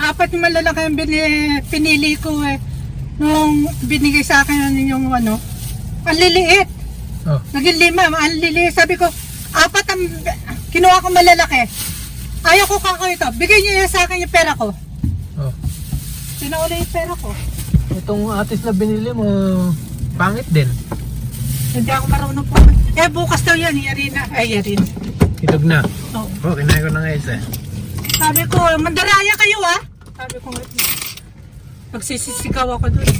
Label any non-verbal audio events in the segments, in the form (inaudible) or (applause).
apat yung malalaki ang bini, pinili ko eh. Nung binigay sa akin yung ano, ang liliit. Oh. Naging lima, ang liliit. Sabi ko, apat ang kinuha ko malalaki. Ayaw ko kako ito. Bigay niyo yan sa akin yung pera ko. Oh. Sinauli yung pera ko. Itong atis na binili mo, pangit din. Hindi ako marunong po. Eh, bukas daw yan, yari na. Ay, yari na. Itog na. Oo. Oh, kinain ko na nga isa. Sabi ko, mandaraya kayo ah. Sabi ko, magsisisigaw ako doon.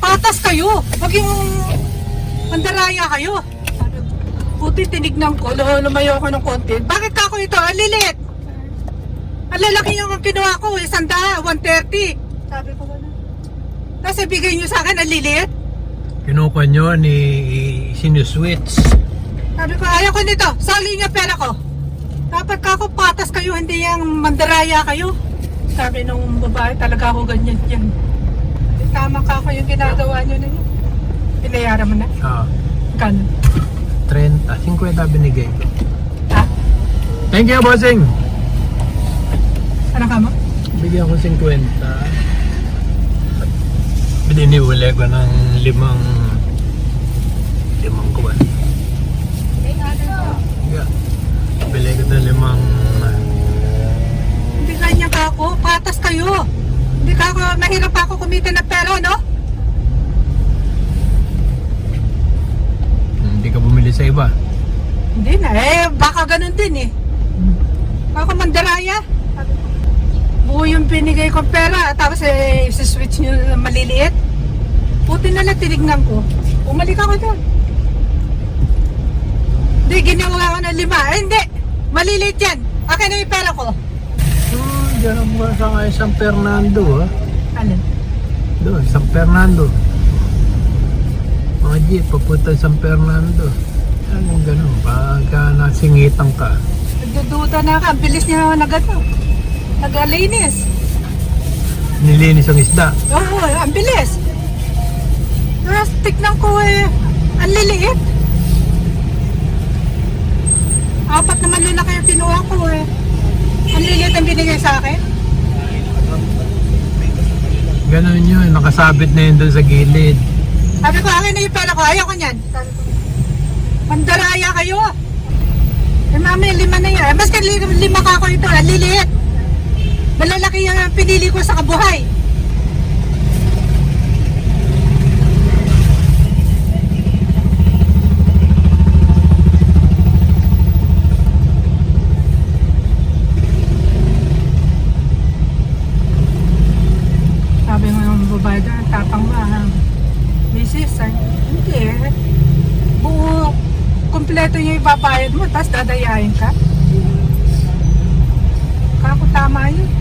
Patas kayo. Huwag yung mandaraya kayo. Sabi ko, Buti tinignan ko, Lalo, lumayo ako ng konti. Bakit ka ako ito? Ang lilit. Ang lalaki yung kinuha ko, isang da, 130. Sabi ko, wala. Tapos ibigay niyo sa akin, ang lilit. Kinukuha nyo ni sinuswitch. Sabi ko, ayaw ko nito. Sali niya pera ko. Dapat ka ako patas kayo, hindi yung mandaraya kayo. Sabi nung babae, talaga ako ganyan yan. Tama ka ako yung ginagawa niyo na yun. Pinayaran mo na. Ah, Ganun. 30, 50 binigay ko. Ha? Thank you, bossing! Ano ka mo? Bigyan ko 50. Bininiwala ko ng limang limang kuwan. Yeah. Bili ko ng limang Hindi ganyan ka ako. Patas kayo. Hindi ka ako, mahirap ako kumita ng pera, no? hindi ka bumili sa iba. Hindi na. Eh, baka ganun din eh. Baka mandaraya. Buo yung binigay kong pera. Tapos eh, switch nyo na maliliit. Puti na lang tinignan ko. Umalik ako doon. Hindi, ginawa ko ng lima. Eh, hindi. Maliliit yan. Akin na yung pera ko. Oh, dyan ang mga sa San Fernando, ha? Alin? Doon, San Fernando. Mga jeep, papunta San Fernando. Anong ganun? Pagka nasingitan ka. Nagdududa na ka. Ang bilis niya nag-ano. Nag-alinis. Nilinis ang isda. Oo, oh, ang bilis. Tapos tignan ko eh, ang liliit. Apat na malalaki yung kinuha ko eh. Ang liliit ang binigay sa akin. Ganun yun, nakasabit na yun doon sa gilid. Sabi ko, akin na yung pera ko, ayaw ko niyan. Mandaraya kayo. Eh mami, lima na yan. Eh, mas ka lima, ka ako ito, ang liliit. Malalaki yung pinili ko sa kabuhay. Sabi mo yung babae doon, tapang ba? ha? Misis, ay, hindi eh. Buo, kompleto niya ibabayad mo, tapos dadayain ka. Kako tama yun.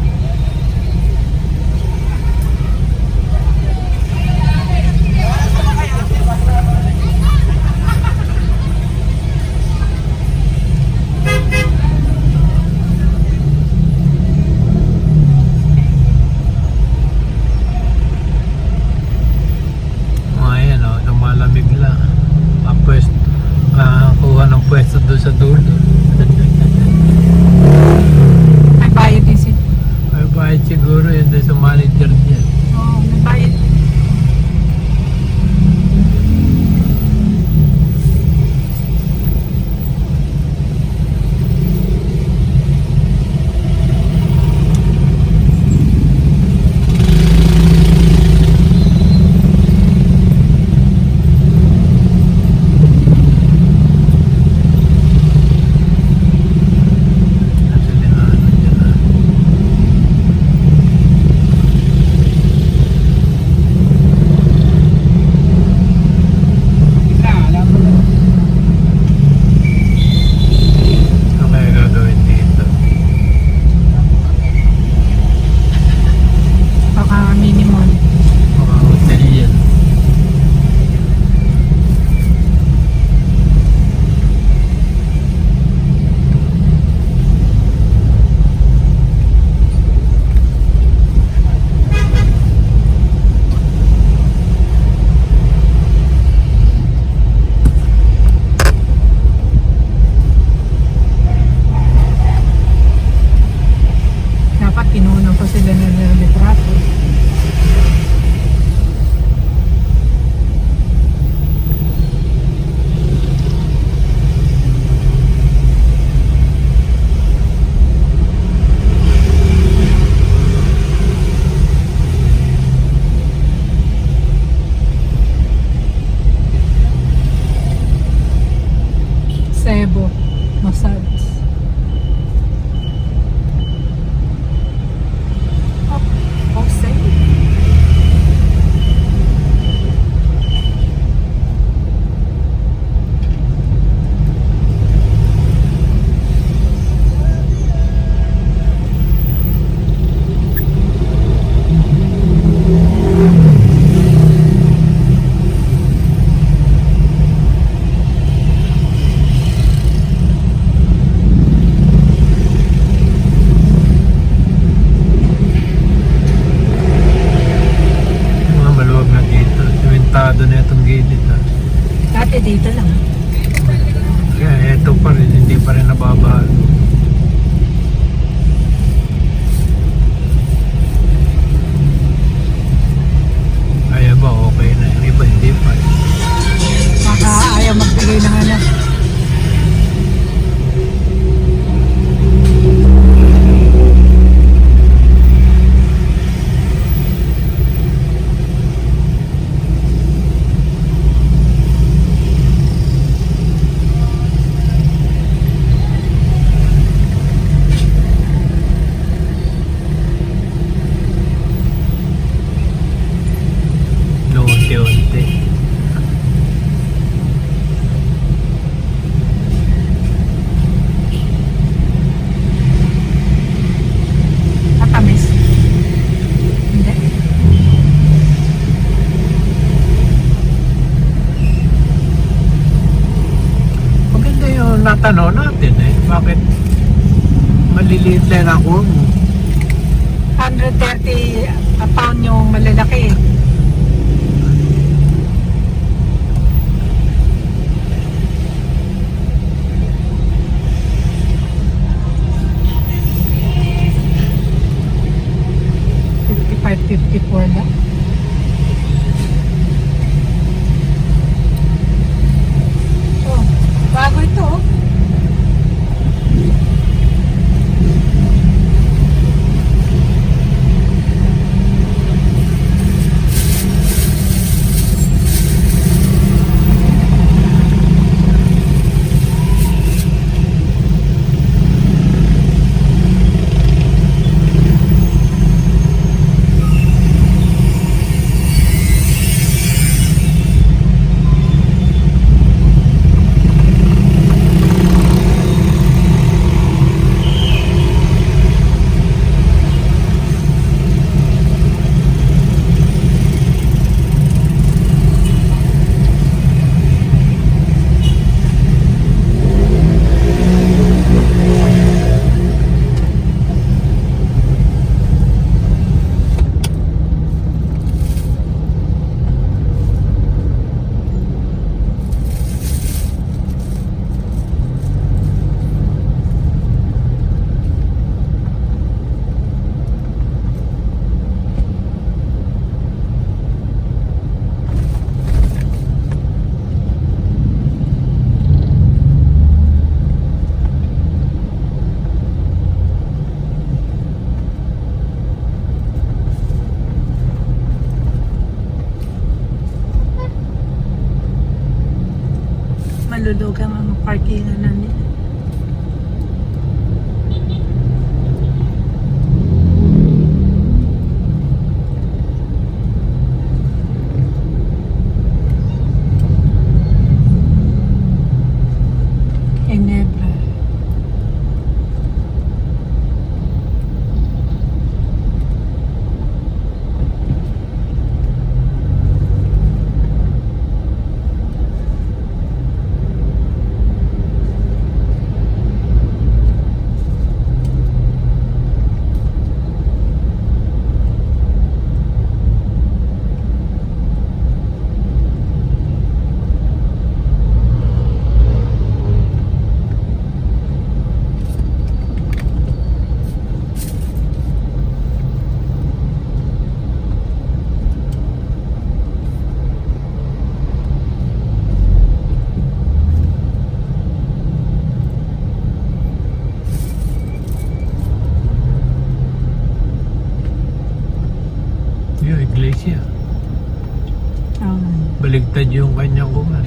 Baligtad yung kanyang kuman.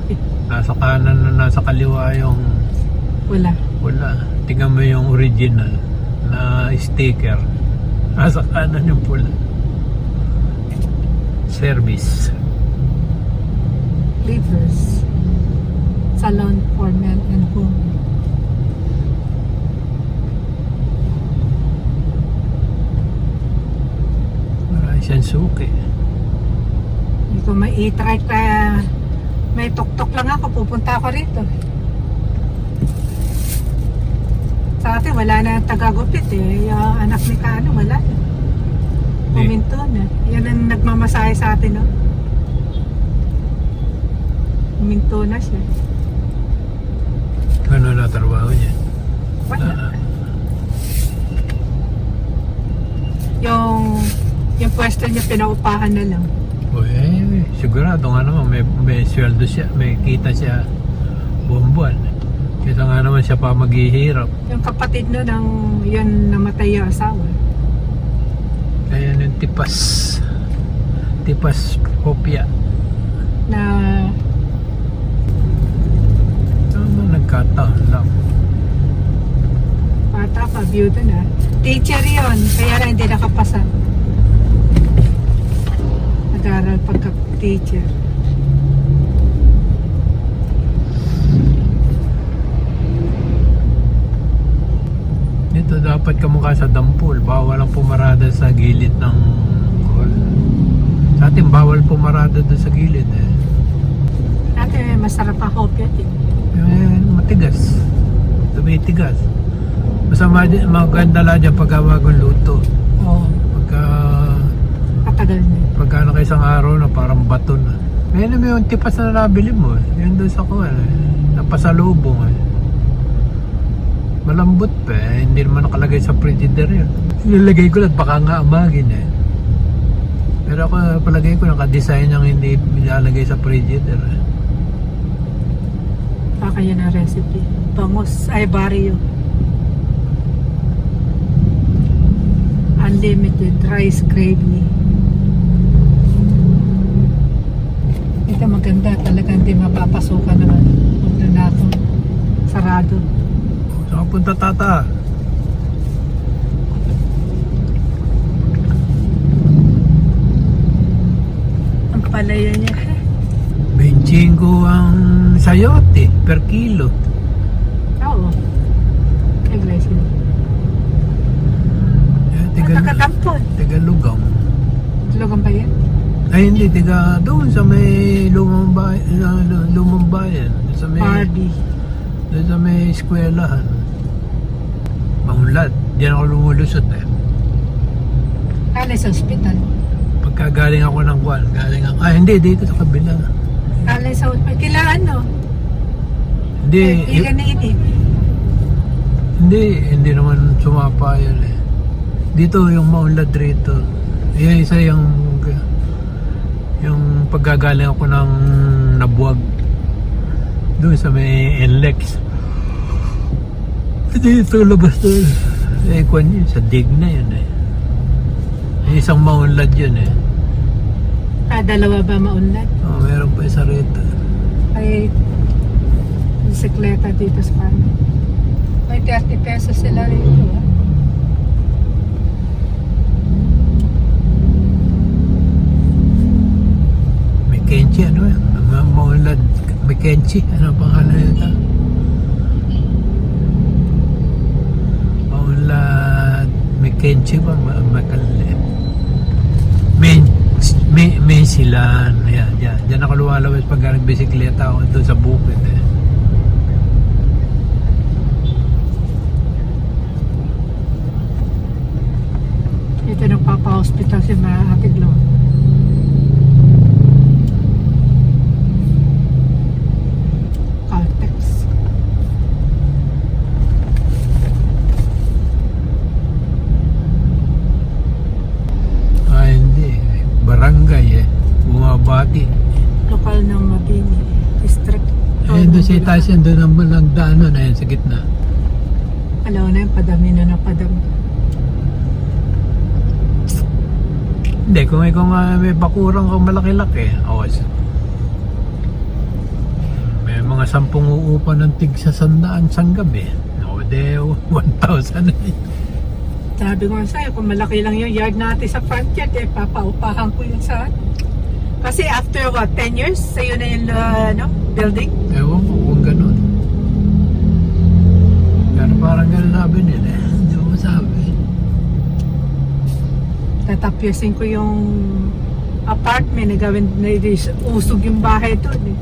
(laughs) nasa kanan na nasa kaliwa yung wala. wala. Tingnan mo yung original na sticker. Nasa kanan yung pula. Service. Livers. Salon for men and women. Marami siyang suki. Ko may i-try ka. May tok-tok lang ako. Pupunta ako rito. Sa atin, wala na tagagupit eh. Yung anak ni Kano, wala na. Puminto na. Yan ang nagmamasahe sa atin, no? Puminto na siya. Ano na trabaho niya? Wala. Yung yung pwesto niya pinaupahan na lang. O eh, sigurado nga naman may, may sweldo siya, may kita siya buong buwan. Kita nga naman siya pa maghihirap. Yung kapatid no ng yun namatay yung asawa. Kaya yung tipas. Tipas kopya. Na Ano nagkataon lang. bata pa, byuda na. Teacher yon kaya lang hindi nakapasa. Nag-aral pagka-teacher. Dito dapat kamukha sa dampol. Bawal ang pumarada sa gilid ng call. Sa atin bawal pumarada doon sa gilid eh. Dati masarap ang hopya din. Eh, matigas. Tumitigas. Masama maganda lang dyan bagong luto. Oo. Pagka, Katagal na. Pagka na isang araw na parang bato na. Ngayon naman yung tipas na nabili mo. Yun doon sa kuwan eh. Napasalubong eh. Malambot pa eh. Hindi naman nakalagay sa frigider yun. Nilagay ko lang baka nga amagin eh. Pero ako palagay ko nakadesign yung hindi nilalagay sa frigider eh. Baka yun ang recipe. Bangus, ay barrio. Unlimited rice gravy. Ito maganda talaga hindi mapapasukan naman. Huwag na natin. Sarado. Saan ka punta tata? Ang palaya niya. 25 ang sayote per kilo. Oo. Ay, blessing. Eh, nakatampon. tiga lugaw. Lugang ba yan? Ay hindi, tiga doon sa may lumang bayan, lumang bayan. Sa may, Barbie. doon sa may eskwelahan. Maunlad. Diyan ako lumulusot eh. Kala sa ospital. Pagka galing ako ng kwan, galing ako, ah hindi, dito sa kabila. Kala sa ospital. Kila ano? Hindi, Hindi ka na inip. hindi, hindi naman sumapa yun eh. Dito yung maunlad rito. Yung isa yung yung paggagaling ako ng nabuwag doon sa may NLEX. Dito labas doon. Eh, kwan yun, sa dig na yun eh. Yung isang maunlad yun eh. Ah, dalawa ba maunlad? Oh, meron pa isa rito. Ay, bisikleta dito sa kanan. May 30 pesos sila rito. ah. May Kenchi, ano yan? Ma- Maunlad, may Kenchi. Ano ang pangalan nito? Maunlad, may Kenchi ba? Ma- Makali. Men, may, may sila. Yan, yan. Diyan ako lumalabas pag nagbisikleta ako doon sa bukid eh. Ito nagpapa-hospital si Ate Glo. Caltex. Ah, hindi. Barangay eh. Bumabati. Lokal ng Mabini. District. Eh, itaas yan, doon ang nagdaanan. Ayan, sa gitna. Alam na yung padami na ng padami. Hindi, kung ikaw nga may bakurang kang malaki-laki, o s- may mga sampung uupa ng tig sa sandaan sang gabi. (laughs) O de, 1,000 na yun. Sabi ko sa'yo, kung malaki lang yung yard natin sa front yard, eh, papaupahan ko yun sa Kasi after what, 10 years, sa'yo na yung uh, ano, building? Ewan ko kung ganun. Pero parang ganun sabi nila. eh. Hindi mo masabi. Tatapyasin ko yung apartment na gawin, na usog yung bahay doon eh.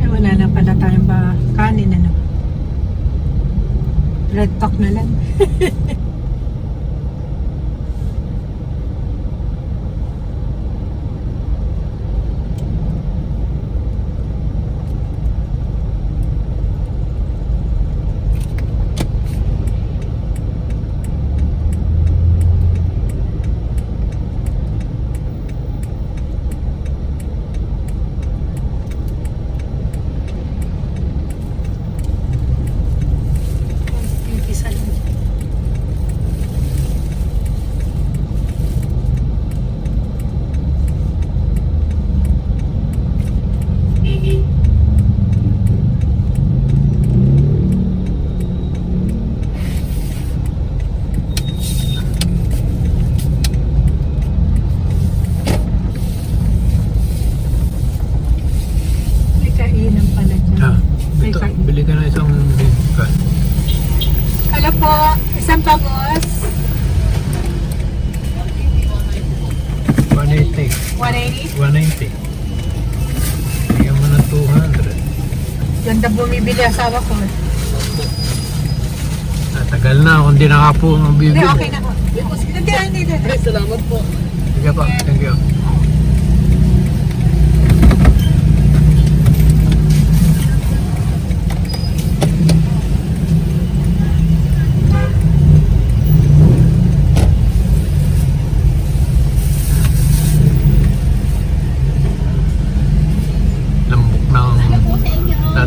Eh, ano. Red talk na lang. (laughs) Yung isa lang. May kainan pala dyan. Ah, May ito, kain. bili ka na isang bigkan. Hello po, isang pagos, 180. 180. 190. Bigyan mo ng 200. Bumibili asawa ko. Tatagal na kung di na ka po Hindi, okay na po. Hindi, hindi, hindi. Salamat po. Sige pa, thank you.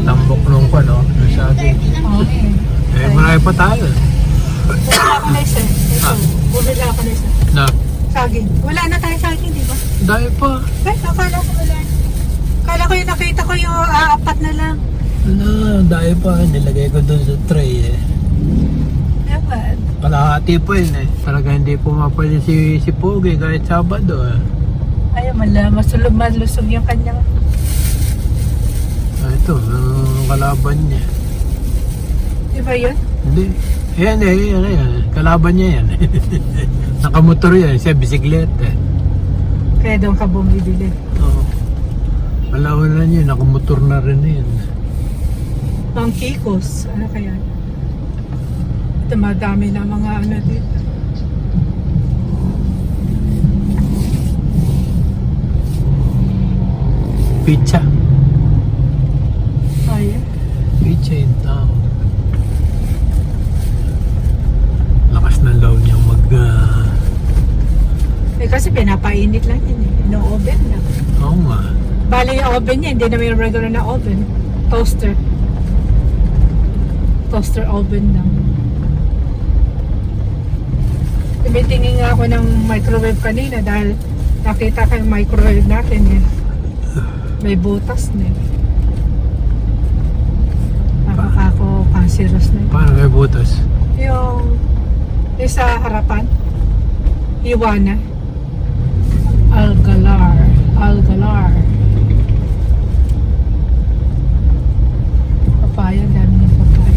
Lambok ng ko, no? Yung saging. Okay. Eh, marami pa tayo. Bumili ako na isa. Ito, Ah. bumili ako na isa. Na, Saging. Wala na tayo saging, di ba? dahil pa. Eh, akala ko wala. Akala ko yung nakita ko yung ah, apat na lang. Na, dahil pa. Nilagay ko doon sa tray eh. Dapat. Kalahati pa yun eh. Talaga hindi pumapali si, si Pogi kahit Sabado eh. Ayaw, mala, masulog, malusog yung kanyang. Ito, ang kalaban niya. Di ba yun? Hindi. Yan eh, yan eh. Kalaban niya yan. (laughs) Nakamotor yan, siya bisikleta. Kaya doon ka bumibili. Oo. Alawan na niya, nakamotor na rin yan. Pang Kikos. Ano kaya? Ito, madami na mga ano dito. Pizza. Ayan. Pizza in town. Lakas ng loob niyang mag... ah, Eh kasi pinapainit lang yun eh. No oven na. Oo nga. Bali yung oven niya, hindi naman yung regular na oven. Toaster. Toaster oven lang. Tumitingin nga ako ng microwave kanina dahil nakita ko yung microwave natin eh. May butas na eh. Nakakako cancerous na eh. Paano may butas? Yung, yung sa harapan, Iwana. Algalar. Algalar. Papaya, dami ng papaya.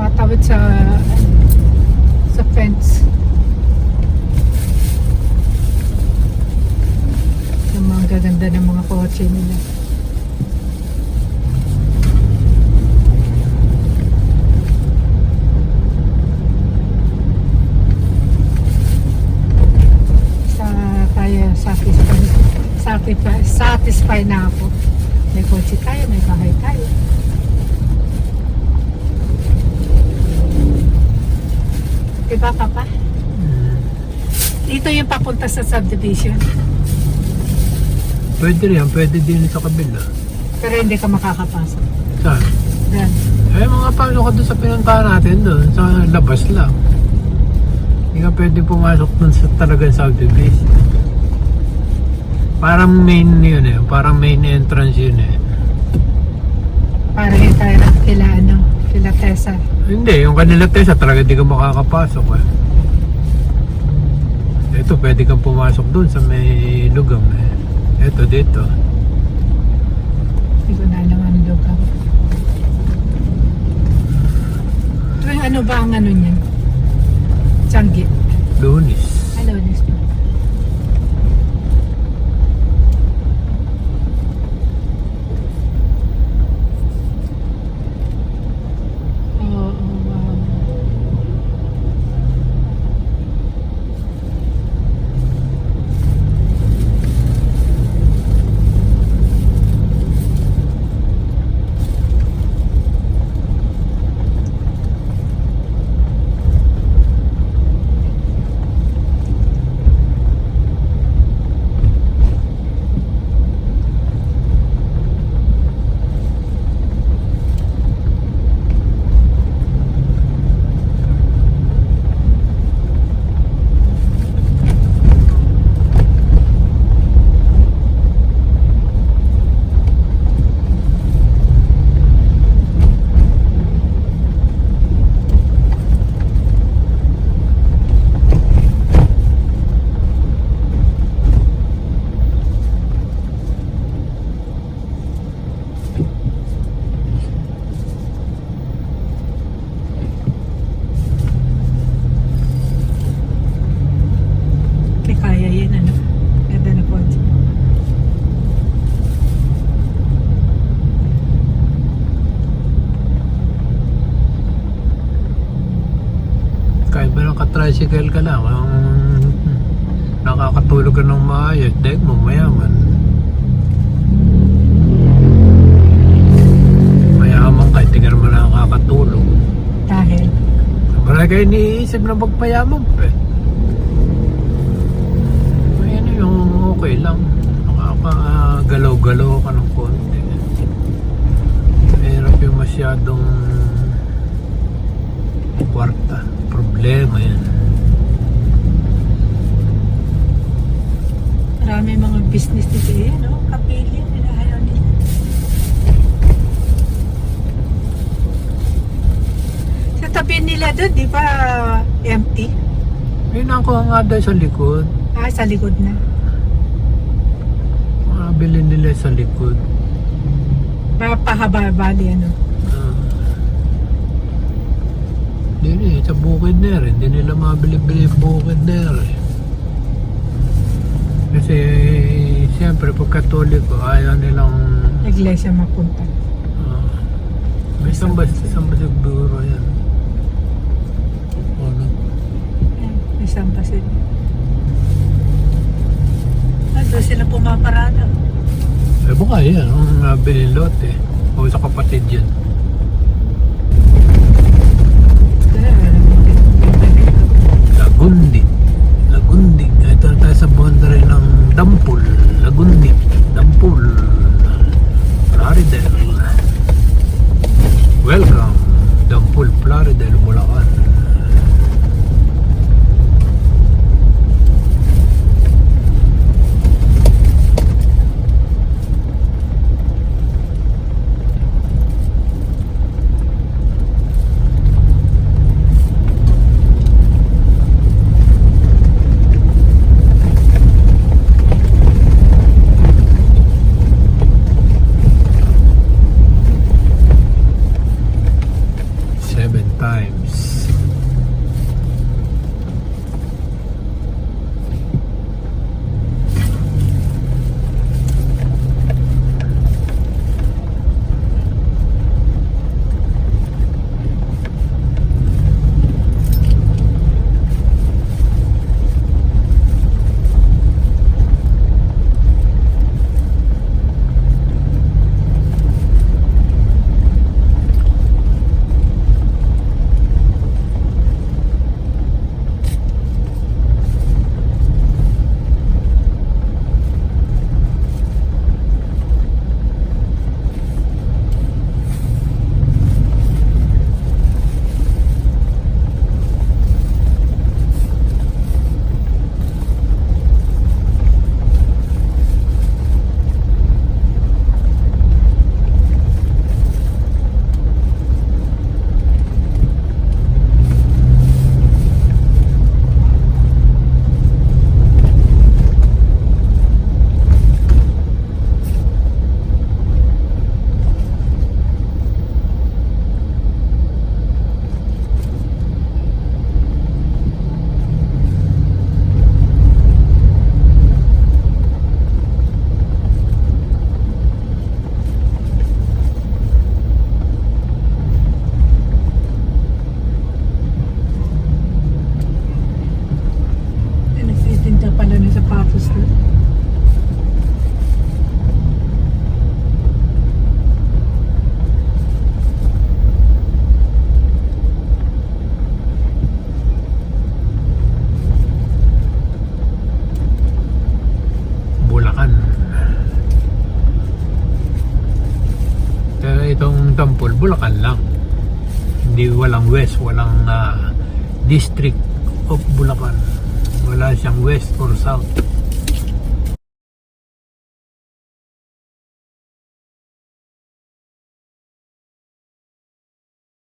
Matawid sa sa fence. Yung mga gaganda ng mga kotse nila. satisfy na ako. May kotse tayo, may bahay tayo. Diba, Papa? Hmm. Dito yung papunta sa subdivision. Pwede rin, pwede din sa kabila. Pero hindi ka makakapasok. Saan? Yan. Eh, mga pasok ka doon sa pinuntahan natin doon, sa labas lang. Hindi ka pwede pumasok doon sa talagang subdivision. Parang main yun eh, parang main entrance yun eh. Para yung tayo na kila, ano, kila Tessa. Hindi, yung kanila tesa talaga di ka makakapasok eh. Ito, pwede kang pumasok doon sa may lugam eh. Ito, dito. Hindi ko na alam ang lugar. Pero ano ba ang ano niya? Changi. Lunis. Hello, Listo. Oo, oo, wow. Kaya kaya yan, ano? Ganda na kotse. Kahit ba naka-tricycle ka lang, ang nakakatulog ka ng maayos, dahil mo mayaman. Mayaman ka, hindi ka naman nakakatulog. Dahil, Marami kayo iniisip na magpayaman pa eh. Ano yung okay lang. Nakakagalaw-galaw ka ng konti. Mahirap yung masyadong kwarta. Problema yan. Marami mga business dito eh, no? Kapili, ayaw nila. Sa tabi nila doon, di ba empty? May nakuha nga dahil sa likod. Ah, sa likod na. Makabili nila sa likod. Ba, pahaba-bali, ano? Ah. Hindi eh, sa bukid na rin. Hindi nila mabili-bili bukid na rin. Kasi, siyempre, pag katoliko, ayaw nilang... Iglesia mapunta. ah, may samba, samba siguro yan. Ano? Isang pa sila. Ah, doon sila pumaparada. Eh, baka yan. Ang nabili lote. O sa kapatid yan. Lagundi. Lagundi. Ito na tayo sa boundary ng Dampul. Lagundi. Dampul. Plaridel. Welcome. Dampul, Plaridel, Bulacan.